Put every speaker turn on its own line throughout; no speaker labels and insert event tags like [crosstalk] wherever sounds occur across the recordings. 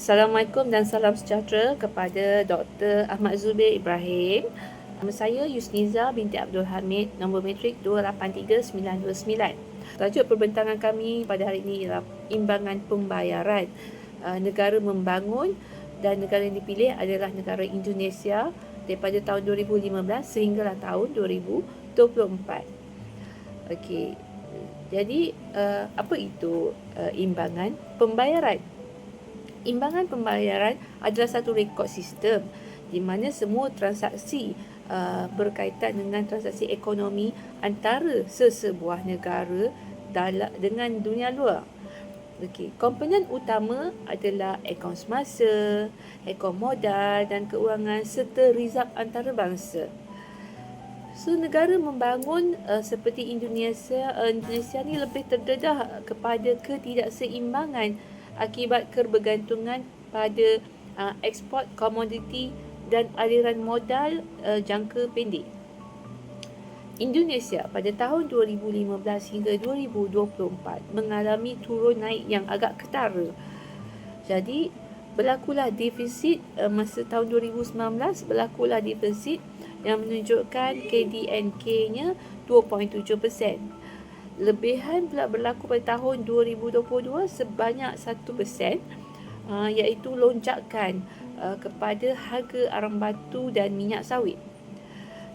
Assalamualaikum dan salam sejahtera kepada Dr. Ahmad Zubir Ibrahim. Nama saya Yusniza binti Abdul Hamid, nombor matrik 283929. Tajuk perbincangan kami pada hari ini ialah imbangan pembayaran. Uh, negara membangun dan negara yang dipilih adalah negara Indonesia daripada tahun 2015 sehinggalah tahun 2024. Okey. Jadi uh, apa itu uh, imbangan pembayaran? Imbangan pembayaran adalah satu rekod sistem di mana semua transaksi uh, berkaitan dengan transaksi ekonomi antara sesebuah negara dalam dengan dunia luar. Okey, komponen utama adalah akaun semasa, akaun modal dan keuangan serta rizab antarabangsa. So negara membangun uh, seperti Indonesia, uh, Indonesia ni lebih terdedah kepada ketidakseimbangan akibat kebergantungan pada uh, ekspor komoditi dan aliran modal uh, jangka pendek. Indonesia pada tahun 2015 hingga 2024 mengalami turun naik yang agak ketara. Jadi berlakulah defisit uh, masa tahun 2019 berlakulah defisit yang menunjukkan KDNK-nya 2.7% lebihan pula berlaku pada tahun 2022 sebanyak 1% uh, iaitu lonjakan uh, kepada harga arang batu dan minyak sawit.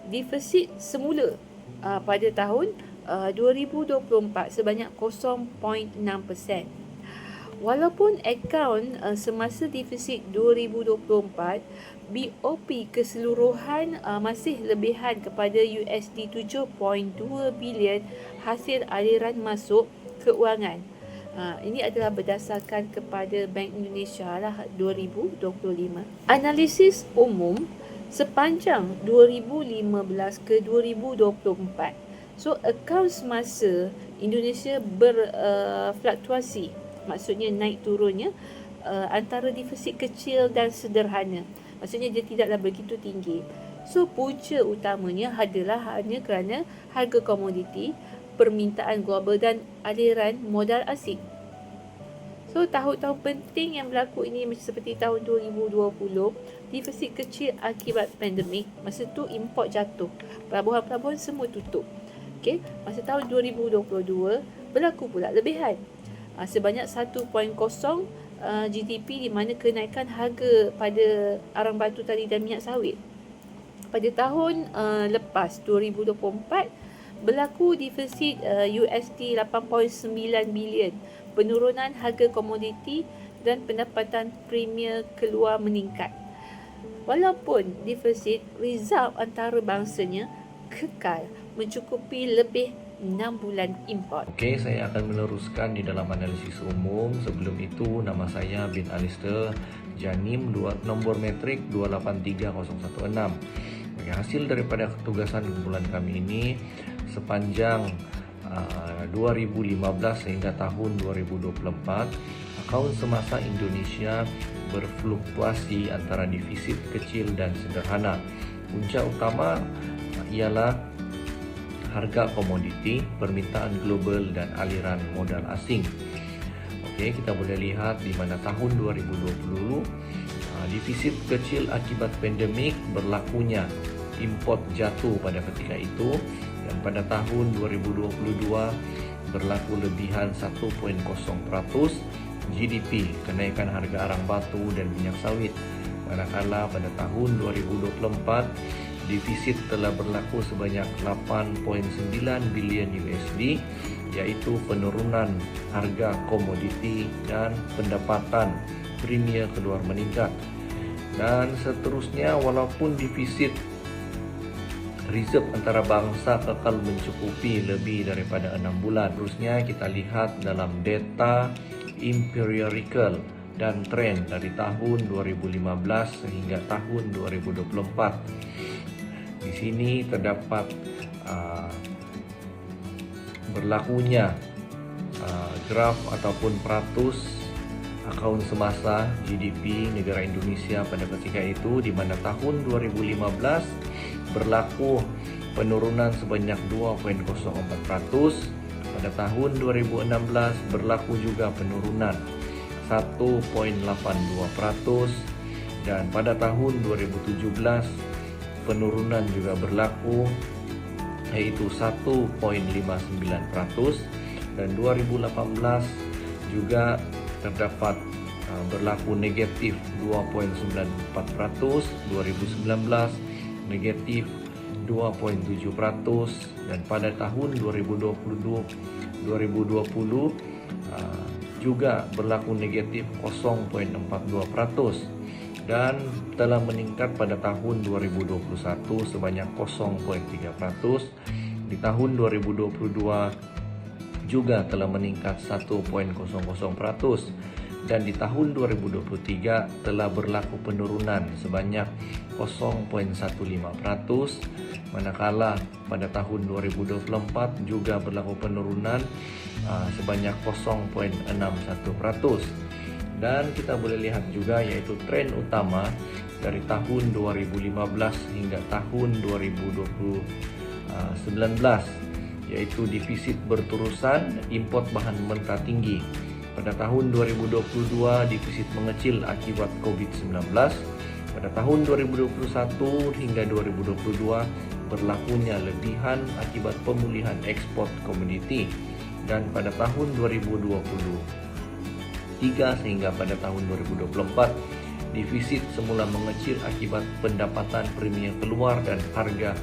Defisit semula uh, pada tahun uh, 2024 sebanyak 0.6%. Walaupun akaun uh, semasa defisit 2024 BOP keseluruhan uh, masih lebihan kepada USD 7.2 bilion hasil aliran masuk keuangan. Uh, ini adalah berdasarkan kepada Bank Indonesia lah 2025. Analisis umum sepanjang 2015 ke 2024. So akaun semasa Indonesia berfluktuasi uh, maksudnya naik turunnya uh, antara defisit kecil dan sederhana. Maksudnya dia tidaklah begitu tinggi. So punca utamanya adalah hanya kerana harga komoditi permintaan global dan aliran modal asing. So tahun-tahun penting yang berlaku ini macam seperti tahun 2020 Defisit kecil akibat pandemik. Masa tu import jatuh. Pelabuhan-pelabuhan semua tutup. Okay? Masa tahun 2022 berlaku pula lebihan uh, sebanyak 1.0 uh, GDP di mana kenaikan harga pada arang batu tadi dan minyak sawit. Pada tahun uh, lepas 2024 berlaku defisit uh, USD 8.9 bilion, penurunan harga komoditi dan pendapatan premier keluar meningkat. Walaupun defisit rizal antarabangsanya kekal mencukupi lebih 6 bulan import.
Okey, saya akan meneruskan di dalam analisis umum. Sebelum itu, nama saya bin Alistair Janim nombor metrik 283016. Bagi hasil daripada ketugasan kumpulan kami ini sepanjang uh, 2015 sehingga tahun 2024, akaun semasa Indonesia berfluktuasi antara defisit kecil dan sederhana. Punca utama ialah harga komoditi, permintaan global dan aliran modal asing. Okey, kita boleh lihat di mana tahun 2020 uh, defisit kecil akibat pandemik berlakunya import jatuh pada ketika itu dan pada tahun 2022 berlaku lebihan 1.0% GDP kenaikan harga arang batu dan minyak sawit manakala pada tahun 2024 defisit telah berlaku sebanyak 8.9 bilion USD iaitu penurunan harga komoditi dan pendapatan premier keluar meningkat. Dan seterusnya walaupun defisit reserve antara bangsa kekal mencukupi lebih daripada 6 bulan terusnya kita lihat dalam data empirical dan trend dari tahun 2015 sehingga tahun 2024 di sini terdapat uh, berlakunya uh, graf ataupun peratus akaun semasa GDP negara Indonesia pada ketika itu di mana tahun 2015 berlaku penurunan sebanyak 2.04% pada tahun 2016 berlaku juga penurunan 1.82% dan pada tahun 2017 penurunan juga berlaku yaitu 1.59% dan 2018 juga terdapat uh, berlaku negatif 2.94%, 2019 negatif 2.7% dan pada tahun 2022 2020 uh, juga berlaku negatif 0.42% dan telah meningkat pada tahun 2021 sebanyak 0.3%. Di tahun 2022 juga telah meningkat 1.00% dan di tahun 2023 telah berlaku penurunan sebanyak 0.15% manakala pada tahun 2024 juga berlaku penurunan uh, sebanyak 0.61% dan kita boleh lihat juga yaitu tren utama dari tahun 2015 hingga tahun 2019 yaitu defisit berterusan import bahan mentah tinggi. Pada tahun 2022 defisit mengecil akibat COVID-19 pada tahun 2021 hingga 2022 berlakunya lebihan akibat pemulihan ekspor komoditi. Dan pada tahun 2020 sehingga pada tahun 2024 defisit semula mengecil akibat pendapatan premier keluar dan harga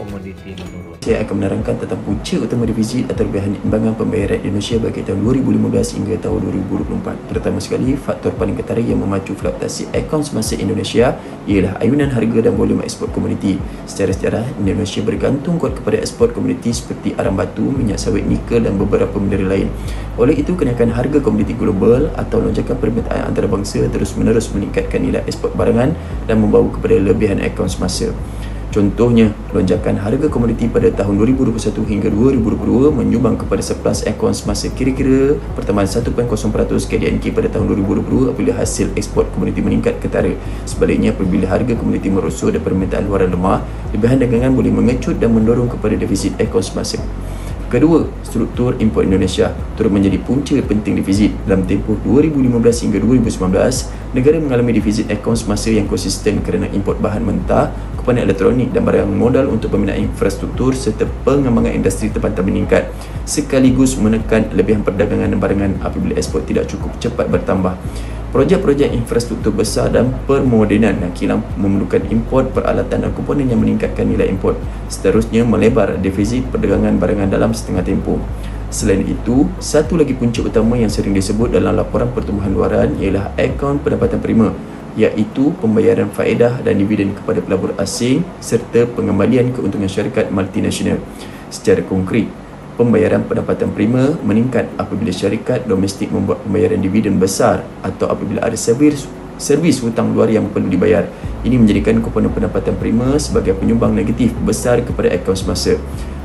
komoditi menurun.
Saya akan menerangkan tentang punca utama defisit atau lebihan imbangan pembayaran Indonesia bagi tahun 2015 hingga tahun 2024. Pertama sekali, faktor paling ketara yang memacu fluktuasi akaun semasa Indonesia ialah ayunan harga dan volume ekspor komoditi. Secara sejarah, Indonesia bergantung kuat kepada ekspor komoditi seperti arang batu, minyak sawit, nikel dan beberapa mineral lain. Oleh itu, kenaikan harga komoditi global atau lonjakan permintaan antarabangsa terus-menerus meningkatkan nilai ekspor barangan dan membawa kepada lebihan akaun semasa. Contohnya, lonjakan harga komoditi pada tahun 2021 hingga 2022 menyumbang kepada surplus akaun semasa kira-kira pertambahan 1.0% KDNK pada tahun 2022 apabila hasil ekspor komoditi meningkat ketara. Sebaliknya, apabila harga komoditi merosot dan permintaan luaran lemah, lebihan dagangan boleh mengecut dan mendorong kepada defisit akaun semasa. Kedua, struktur import Indonesia turut menjadi punca penting defisit. Dalam tempoh 2015 hingga 2019, negara mengalami defisit akaun semasa yang konsisten kerana import bahan mentah, komponen elektronik dan barang modal untuk pembinaan infrastruktur serta pengembangan industri tempatan meningkat sekaligus menekan lebihan perdagangan dan barangan apabila ekspor tidak cukup cepat bertambah. Projek-projek infrastruktur besar dan permodenan yang kilang memerlukan import peralatan dan komponen yang meningkatkan nilai import. Seterusnya melebar defisit perdagangan barangan dalam setengah tempoh. Selain itu, satu lagi punca utama yang sering disebut dalam laporan pertumbuhan luaran ialah akaun pendapatan prima iaitu pembayaran faedah dan dividen kepada pelabur asing serta pengembalian keuntungan syarikat multinasional. Secara konkret, pembayaran pendapatan prima meningkat apabila syarikat domestik membuat pembayaran dividen besar atau apabila ada servis servis hutang luar yang perlu dibayar. Ini menjadikan komponen pendapatan prima sebagai penyumbang negatif besar kepada akaun semasa.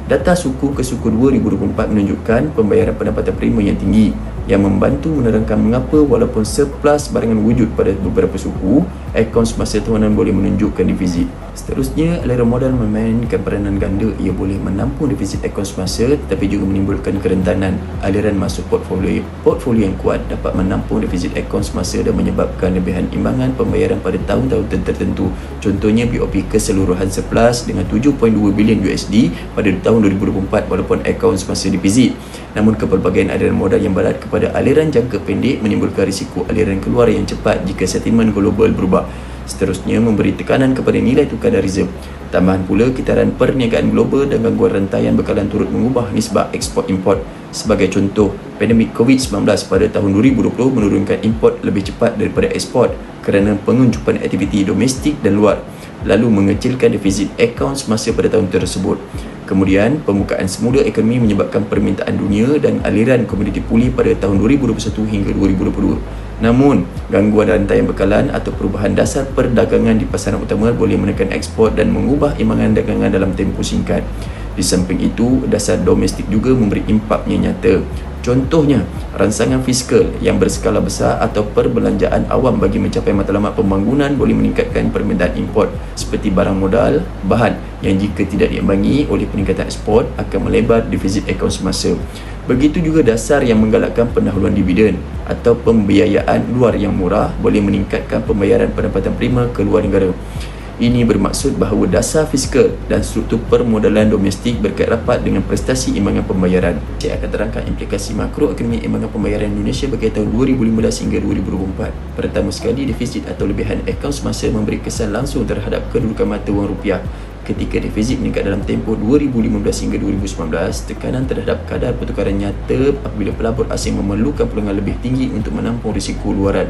Data suku ke suku 2024 menunjukkan pembayaran pendapatan prima yang tinggi yang membantu menerangkan mengapa walaupun surplus barangan wujud pada beberapa suku, akaun semasa tahunan boleh menunjukkan defisit. Seterusnya, aliran modal memainkan peranan ganda. Ia boleh menampung defisit akaun semasa tetapi juga menimbulkan kerentanan aliran masuk portfolio. Portfolio yang kuat dapat menampung defisit akaun semasa dan menyebabkan lebihan imbangan pembayaran pada tahun-tahun tertentu. Contohnya BOP keseluruhan surplus dengan 7.2 bilion USD pada tahun 2024 walaupun akaun semasa defisit. Namun kepelbagaian aliran modal yang berat kepada aliran jangka pendek menimbulkan risiko aliran keluar yang cepat jika sentimen global berubah. Seterusnya memberi tekanan kepada nilai tukar dan reserve. Tambahan pula kitaran perniagaan global dan gangguan rantaian bekalan turut mengubah nisbah ekspor import. Sebagai contoh, pandemik COVID-19 pada tahun 2020 menurunkan import lebih cepat daripada ekspor kerana penguncupan aktiviti domestik dan luar lalu mengecilkan defisit akaun semasa pada tahun tersebut. Kemudian, pembukaan semula ekonomi menyebabkan permintaan dunia dan aliran komoditi pulih pada tahun 2021 hingga 2022. Namun, gangguan rantai bekalan atau perubahan dasar perdagangan di pasaran utama boleh menekan ekspor dan mengubah imbangan dagangan dalam tempoh singkat. Di samping itu, dasar domestik juga memberi impak yang nyata. Contohnya, ransangan fiskal yang berskala besar atau perbelanjaan awam bagi mencapai matlamat pembangunan boleh meningkatkan permintaan import seperti barang modal, bahan yang jika tidak diimbangi oleh peningkatan ekspor akan melebar defisit akaun semasa. Begitu juga dasar yang menggalakkan pendahuluan dividen atau pembiayaan luar yang murah boleh meningkatkan pembayaran pendapatan prima ke luar negara. Ini bermaksud bahawa dasar fiskal dan struktur permodalan domestik berkait rapat dengan prestasi imbangan pembayaran. Saya akan terangkan implikasi makroekonomi imbangan pembayaran Indonesia bagi tahun 2015 hingga 2024. Pertama sekali, defisit atau lebihan akaun semasa memberi kesan langsung terhadap kedudukan mata wang rupiah. Ketika defisit meningkat dalam tempoh 2015 hingga 2019, tekanan terhadap kadar pertukaran nyata apabila pelabur asing memerlukan peluangan lebih tinggi untuk menampung risiko luaran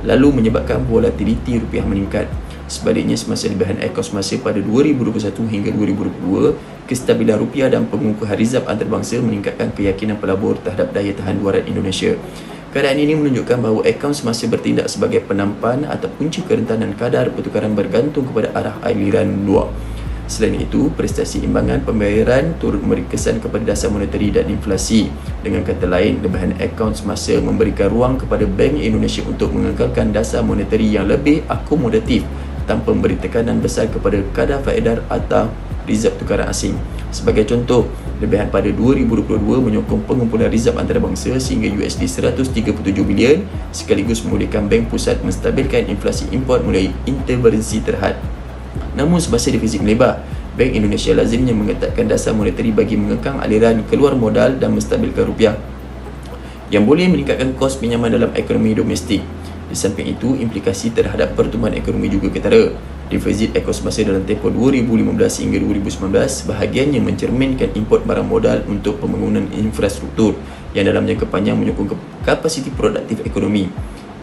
lalu menyebabkan volatiliti rupiah meningkat. Sebaliknya semasa lebihan ekor semasa pada 2021 hingga 2022, kestabilan rupiah dan pengukuhan rizab antarabangsa meningkatkan keyakinan pelabur terhadap daya tahan luaran Indonesia. Keadaan ini menunjukkan bahawa akaun semasa bertindak sebagai penampan atau punca kerentanan kadar pertukaran bergantung kepada arah aliran luar. Selain itu, prestasi imbangan pembayaran turut memberi kesan kepada dasar monetari dan inflasi. Dengan kata lain, lebihan akaun semasa memberikan ruang kepada Bank Indonesia untuk mengekalkan dasar monetari yang lebih akomodatif tanpa memberi tekanan besar kepada kadar faedah atau rizab tukaran asing. Sebagai contoh, lebihan pada 2022 menyokong pengumpulan rizab antarabangsa sehingga USD 137 bilion sekaligus membolehkan Bank Pusat menstabilkan inflasi import mulai intervensi terhad. Namun semasa defisit melebar, Bank Indonesia lazimnya mengetatkan dasar monetari bagi mengekang aliran keluar modal dan menstabilkan rupiah yang boleh meningkatkan kos pinjaman dalam ekonomi domestik. Di samping itu, implikasi terhadap pertumbuhan ekonomi juga ketara. Defisit ekos semasa dalam tempoh 2015 hingga 2019 bahagiannya mencerminkan import barang modal untuk pembangunan infrastruktur yang dalam jangka panjang menyokong kapasiti produktif ekonomi.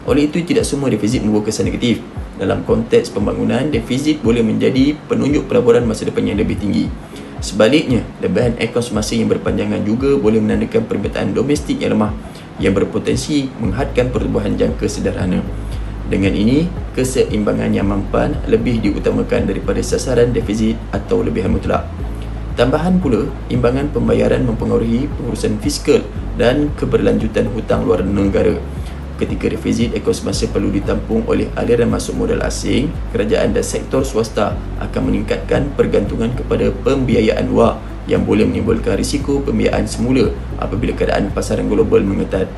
Oleh itu, tidak semua defisit membawa kesan negatif. Dalam konteks pembangunan, defisit boleh menjadi penunjuk pelaburan masa depan yang lebih tinggi. Sebaliknya, lebihan ekor semasa yang berpanjangan juga boleh menandakan permintaan domestik yang lemah yang berpotensi menghadkan pertumbuhan jangka sederhana. Dengan ini, keseimbangan yang mampan lebih diutamakan daripada sasaran defisit atau lebihan mutlak. Tambahan pula, imbangan pembayaran mempengaruhi pengurusan fiskal dan keberlanjutan hutang luar negara. Ketika defisit ekor semasa perlu ditampung oleh aliran masuk modal asing, kerajaan dan sektor swasta akan meningkatkan pergantungan kepada pembiayaan luar yang boleh menimbulkan risiko pembiayaan semula apabila keadaan pasaran global mengetat.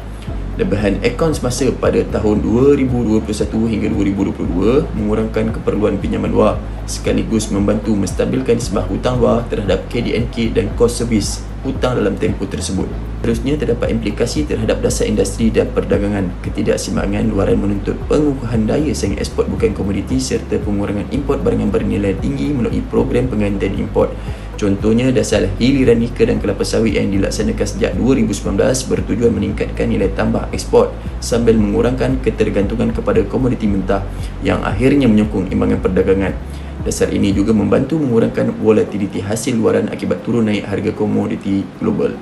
Lebihan akaun semasa pada tahun 2021 hingga 2022 mengurangkan keperluan pinjaman luar sekaligus membantu menstabilkan nisbah hutang luar terhadap KDNK dan kos servis hutang dalam tempoh tersebut. Terusnya terdapat implikasi terhadap dasar industri dan perdagangan. Ketidaksimbangan luaran menuntut pengukuhan daya saing ekspor bukan komoditi serta pengurangan import barangan bernilai tinggi melalui program penggantian import Contohnya dasar hiliran nikel dan kelapa sawit yang dilaksanakan sejak 2019 bertujuan meningkatkan nilai tambah ekspor sambil mengurangkan ketergantungan kepada komoditi mentah yang akhirnya menyokong imbangan perdagangan. Dasar ini juga membantu mengurangkan volatiliti hasil luaran akibat turun naik harga komoditi global.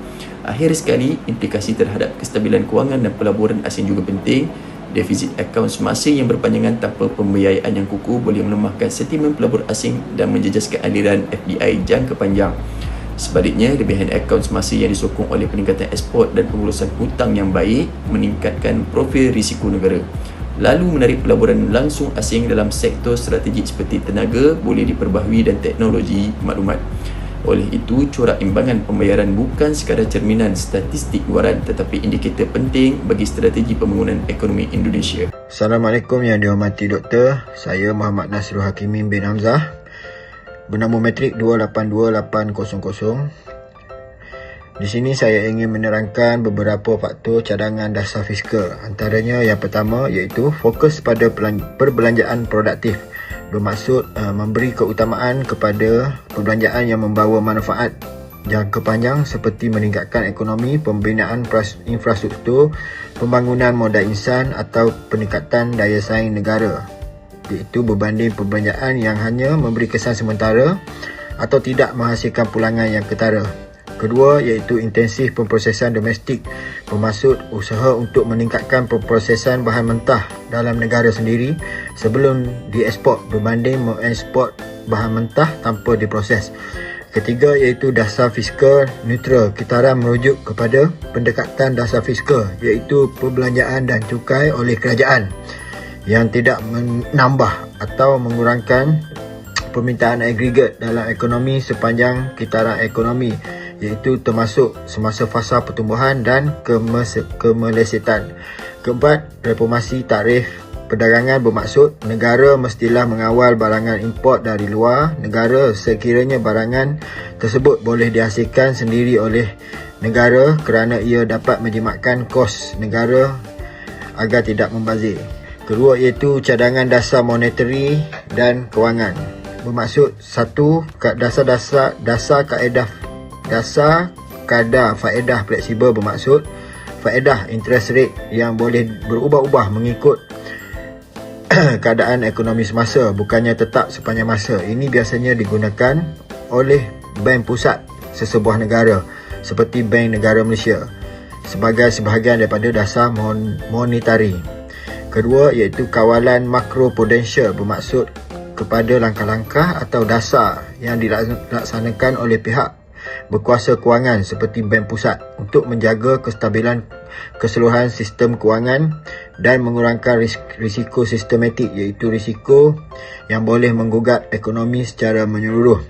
Akhir sekali, implikasi terhadap kestabilan kewangan dan pelaburan asing juga penting Defisit akaun semasa yang berpanjangan tanpa pembiayaan yang kukuh boleh melemahkan sentimen pelabur asing dan menjejaskan aliran FDI jangka panjang. Sebaliknya, lebihan akaun semasa yang disokong oleh peningkatan ekspor dan pengurusan hutang yang baik meningkatkan profil risiko negara. Lalu menarik pelaburan langsung asing dalam sektor strategik seperti tenaga boleh diperbaharui dan teknologi maklumat. Oleh itu, corak imbangan pembayaran bukan sekadar cerminan statistik luaran tetapi indikator penting bagi strategi pembangunan ekonomi Indonesia.
Assalamualaikum yang dihormati doktor. Saya Muhammad Nasrul Hakimin bin Hamzah. Bernama metrik 282800. Di sini saya ingin menerangkan beberapa faktor cadangan dasar fiskal. Antaranya yang pertama iaitu fokus pada perbelanjaan produktif bermaksud uh, memberi keutamaan kepada perbelanjaan yang membawa manfaat jangka panjang seperti meningkatkan ekonomi, pembinaan infrastruktur, pembangunan modal insan atau peningkatan daya saing negara iaitu berbanding perbelanjaan yang hanya memberi kesan sementara atau tidak menghasilkan pulangan yang ketara. Kedua iaitu intensif pemprosesan domestik bermaksud usaha untuk meningkatkan pemprosesan bahan mentah dalam negara sendiri sebelum diekspor berbanding mengekspor bahan mentah tanpa diproses. Ketiga iaitu dasar fiskal neutral. Kita merujuk kepada pendekatan dasar fiskal iaitu perbelanjaan dan cukai oleh kerajaan yang tidak menambah atau mengurangkan permintaan agregat dalam ekonomi sepanjang kitaran ekonomi iaitu termasuk semasa fasa pertumbuhan dan kemelesetan. Keempat, reformasi tarif perdagangan bermaksud negara mestilah mengawal barangan import dari luar negara sekiranya barangan tersebut boleh dihasilkan sendiri oleh negara kerana ia dapat menjimatkan kos negara agar tidak membazir. Kedua iaitu cadangan dasar monetary dan kewangan. Bermaksud satu dasar-dasar dasar kaedah dasar kadar faedah fleksibel bermaksud faedah interest rate yang boleh berubah-ubah mengikut [clears throat] keadaan ekonomi semasa bukannya tetap sepanjang masa. Ini biasanya digunakan oleh bank pusat sesebuah negara seperti Bank Negara Malaysia sebagai sebahagian daripada dasar mon- monetari. Kedua iaitu kawalan makroprudensial bermaksud kepada langkah-langkah atau dasar yang dilaksanakan oleh pihak berkuasa kewangan seperti bank pusat untuk menjaga kestabilan keseluruhan sistem kewangan dan mengurangkan risiko sistematik iaitu risiko yang boleh menggugat ekonomi secara menyeluruh.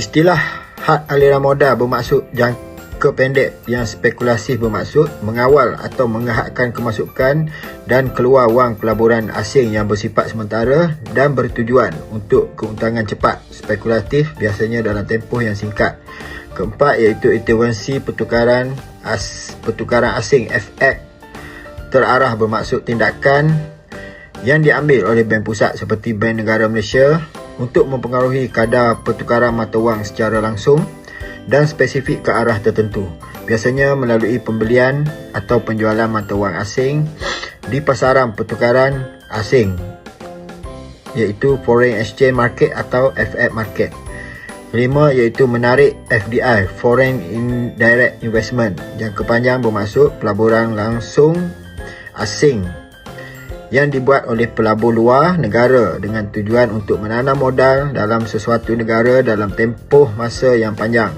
Istilah had aliran modal bermaksud jangka pendek yang spekulasi bermaksud mengawal atau mengahakkan kemasukan dan keluar wang pelaburan asing yang bersifat sementara dan bertujuan untuk keuntungan cepat spekulatif biasanya dalam tempoh yang singkat. Keempat iaitu intervensi pertukaran as, pertukaran asing FX terarah bermaksud tindakan yang diambil oleh bank pusat seperti Bank Negara Malaysia untuk mempengaruhi kadar pertukaran mata wang secara langsung dan spesifik ke arah tertentu. Biasanya melalui pembelian atau penjualan mata wang asing di pasaran pertukaran asing iaitu foreign exchange market atau FX market. Kelima iaitu menarik FDI, Foreign Indirect Investment. Jangka panjang bermaksud pelaburan langsung asing yang dibuat oleh pelabur luar negara dengan tujuan untuk menanam modal dalam sesuatu negara dalam tempoh masa yang panjang.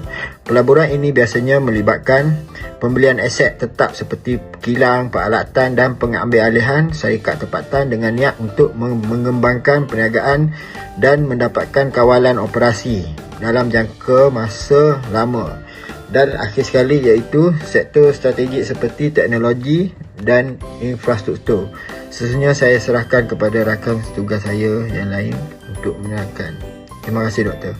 Pelaburan ini biasanya melibatkan pembelian aset tetap seperti kilang, peralatan dan pengambil alihan syarikat tempatan dengan niat untuk mengembangkan perniagaan dan mendapatkan kawalan operasi dalam jangka masa lama. Dan akhir sekali iaitu sektor strategik seperti teknologi dan infrastruktur. Sesunya saya serahkan kepada rakan tugas saya yang lain untuk menerangkan. Terima kasih doktor.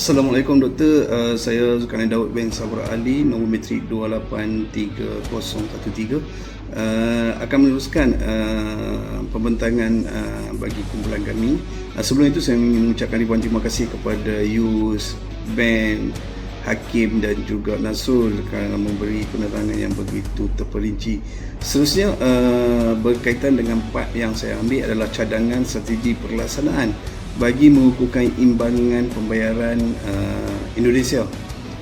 Assalamualaikum doktor, uh, saya Zulkarnain Daud bin Sabra Ali, nombor metrik 283013 uh, akan meneruskan uh, pembentangan uh, bagi kumpulan kami. Uh, sebelum itu saya ingin mengucapkan ribuan terima kasih kepada Yus, Ben, Hakim dan juga Nasrul kerana memberi penerangan yang begitu terperinci. Seterusnya uh, berkaitan dengan part yang saya ambil adalah cadangan strategi perlaksanaan bagi mengukuhkan imbangan pembayaran uh, Indonesia.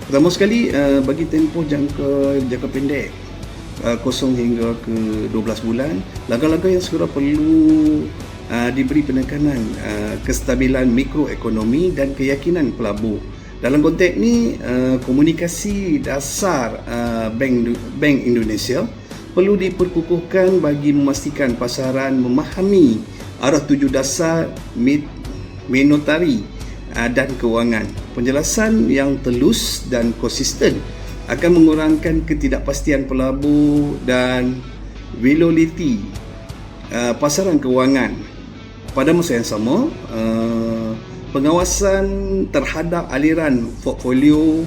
Pertama sekali uh, bagi tempoh jangka jangka pendek uh, kosong hingga ke 12 bulan langkah-langkah yang segera perlu uh, diberi penekanan uh, kestabilan mikroekonomi dan keyakinan pelabur dalam konteks ni uh, komunikasi dasar uh, bank bank Indonesia perlu diperkukuhkan bagi memastikan pasaran memahami arah tuju dasar monetary uh, dan kewangan penjelasan yang telus dan konsisten akan mengurangkan ketidakpastian pelabur dan volatility pasaran kewangan. Pada masa yang sama, uh, pengawasan terhadap aliran portfolio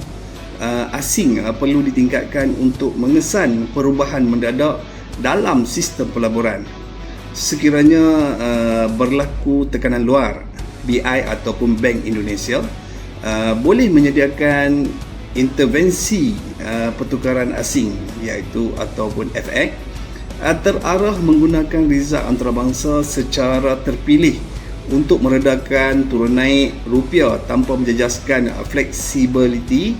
uh, asing uh, perlu ditingkatkan untuk mengesan perubahan mendadak dalam sistem pelaburan. Sekiranya uh, berlaku tekanan luar, BI ataupun Bank Indonesia uh, boleh menyediakan intervensi uh, pertukaran asing iaitu ataupun FX uh, terarah menggunakan rizal antarabangsa secara terpilih untuk meredakan turun naik rupiah tanpa menjejaskan flexibility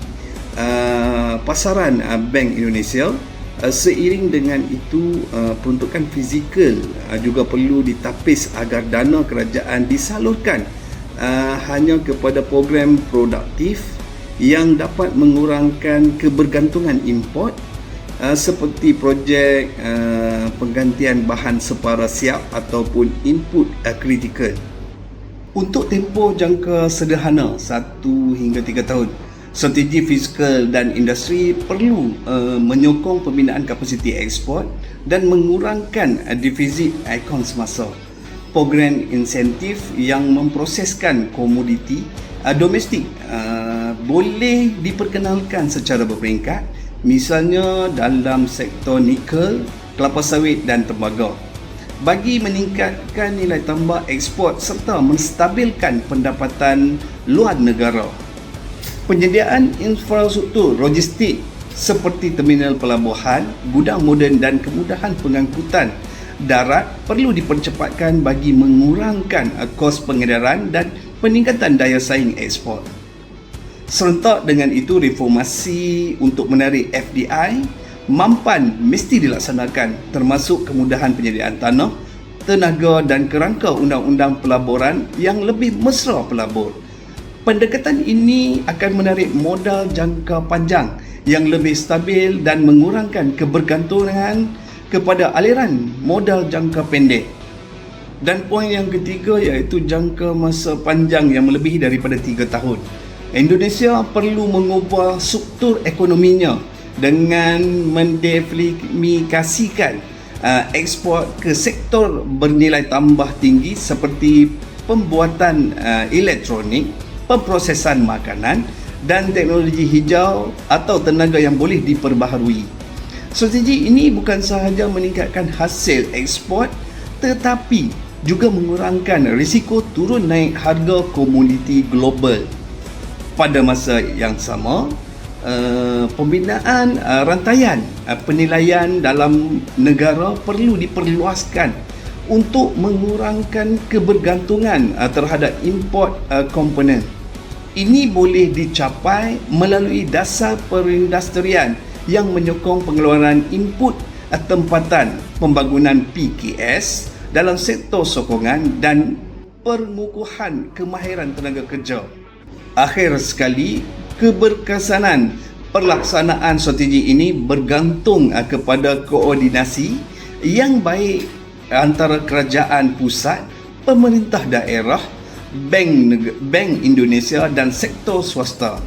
uh, pasaran uh, Bank Indonesia uh, seiring dengan itu uh, peruntukan fizikal uh, juga perlu ditapis agar dana kerajaan disalurkan uh, hanya kepada program produktif yang dapat mengurangkan kebergantungan import uh, seperti projek uh, penggantian bahan separa siap ataupun input uh, critical. Untuk tempoh jangka sederhana 1 hingga 3 tahun, strategi fiskal dan industri perlu uh, menyokong pembinaan kapasiti ekspor dan mengurangkan uh, defisit ikon semasa. Program insentif yang memproseskan komoditi uh, domestik uh, boleh diperkenalkan secara berperingkat misalnya dalam sektor nikel, kelapa sawit dan tembaga bagi meningkatkan nilai tambah ekspor serta menstabilkan pendapatan luar negara. Penyediaan infrastruktur logistik seperti terminal pelabuhan, gudang moden dan kemudahan pengangkutan darat perlu dipercepatkan bagi mengurangkan kos pengedaran dan peningkatan daya saing ekspor. Serentak dengan itu reformasi untuk menarik FDI mampan mesti dilaksanakan termasuk kemudahan penyediaan tanah, tenaga dan kerangka undang-undang pelaburan yang lebih mesra pelabur. Pendekatan ini akan menarik modal jangka panjang yang lebih stabil dan mengurangkan kebergantungan kepada aliran modal jangka pendek. Dan poin yang ketiga iaitu jangka masa panjang yang melebihi daripada 3 tahun. Indonesia perlu mengubah struktur ekonominya dengan mendefinisikan uh, ekspor ke sektor bernilai tambah tinggi seperti pembuatan uh, elektronik, pemprosesan makanan dan teknologi hijau atau tenaga yang boleh diperbaharui. Strategi ini bukan sahaja meningkatkan hasil ekspor tetapi juga mengurangkan risiko turun naik harga komoditi global. Pada masa yang sama, uh, pembinaan uh, rantaian uh, penilaian dalam negara perlu diperluaskan untuk mengurangkan kebergantungan uh, terhadap import uh, komponen. Ini boleh dicapai melalui dasar perindustrian yang menyokong pengeluaran input uh, tempatan pembangunan PKS dalam sektor sokongan dan pengukuhan kemahiran tenaga kerja. Akhir sekali, keberkesanan pelaksanaan strategi ini bergantung uh, kepada koordinasi yang baik antara kerajaan pusat, pemerintah daerah, bank bank Indonesia dan sektor swasta.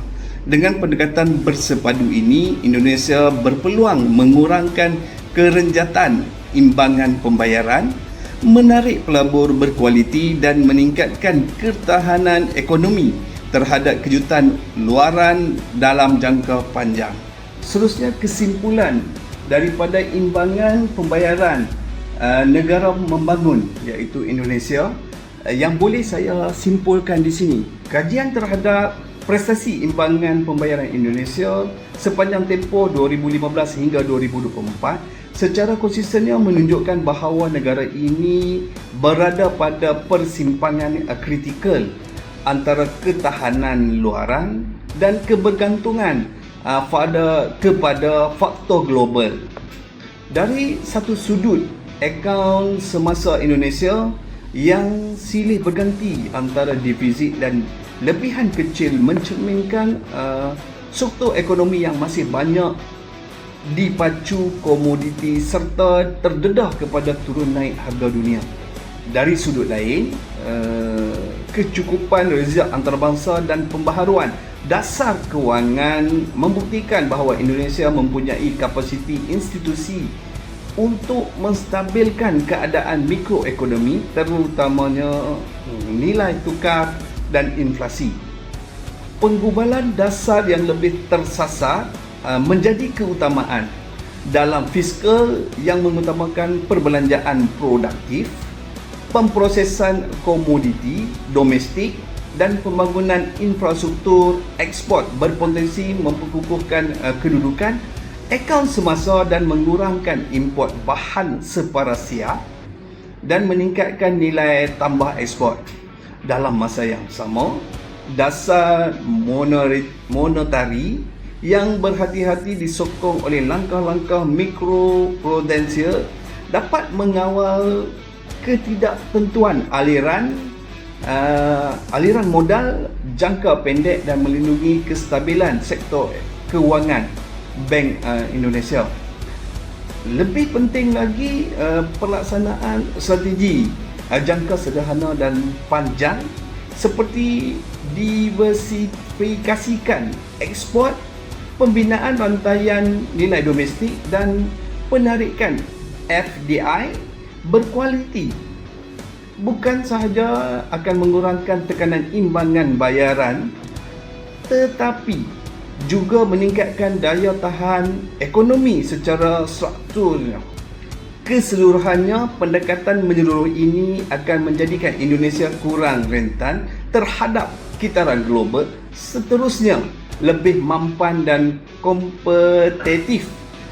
Dengan pendekatan bersepadu ini, Indonesia berpeluang mengurangkan kerenjatan imbangan pembayaran, menarik pelabur berkualiti dan meningkatkan ketahanan ekonomi terhadap kejutan luaran dalam jangka panjang. Seterusnya kesimpulan daripada imbangan pembayaran uh, negara membangun iaitu Indonesia uh, yang boleh saya simpulkan di sini. Kajian terhadap prestasi imbangan pembayaran Indonesia sepanjang tempoh 2015 hingga 2024 secara konsistennya menunjukkan bahawa negara ini berada pada persimpangan uh, kritikal antara ketahanan luaran dan kebergantungan uh, pada kepada faktor global. Dari satu sudut, akaun semasa Indonesia yang silih berganti antara defisit dan lebihan kecil mencerminkan uh, struktur ekonomi yang masih banyak dipacu komoditi serta terdedah kepada turun naik harga dunia. Dari sudut lain, uh, kecukupan rezeki antarabangsa dan pembaharuan dasar kewangan membuktikan bahawa Indonesia mempunyai kapasiti institusi untuk menstabilkan keadaan mikroekonomi terutamanya nilai tukar dan inflasi. Penggubalan dasar yang lebih tersasar uh, menjadi keutamaan dalam fiskal yang mengutamakan perbelanjaan produktif pemprosesan komoditi domestik dan pembangunan infrastruktur ekspor berpotensi memperkukuhkan uh, kedudukan akaun semasa dan mengurangkan import bahan separasia dan meningkatkan nilai tambah ekspor. Dalam masa yang sama, dasar monetari yang berhati-hati disokong oleh langkah-langkah mikroprudensial dapat mengawal ketidaktentuan aliran uh, aliran modal jangka pendek dan melindungi kestabilan sektor kewangan Bank uh, Indonesia. Lebih penting lagi uh, pelaksanaan strategi uh, jangka sederhana dan panjang seperti diversifikasikan ekspor, pembinaan rantaian nilai domestik dan penarikan FDI berkualiti bukan sahaja akan mengurangkan tekanan imbangan bayaran tetapi juga meningkatkan daya tahan ekonomi secara strukturnya. Keseluruhannya, pendekatan menyeluruh ini akan menjadikan Indonesia kurang rentan terhadap kitaran global seterusnya lebih mampan dan kompetitif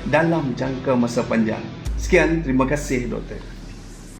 dalam jangka masa panjang. Sekian, terima kasih Doktor.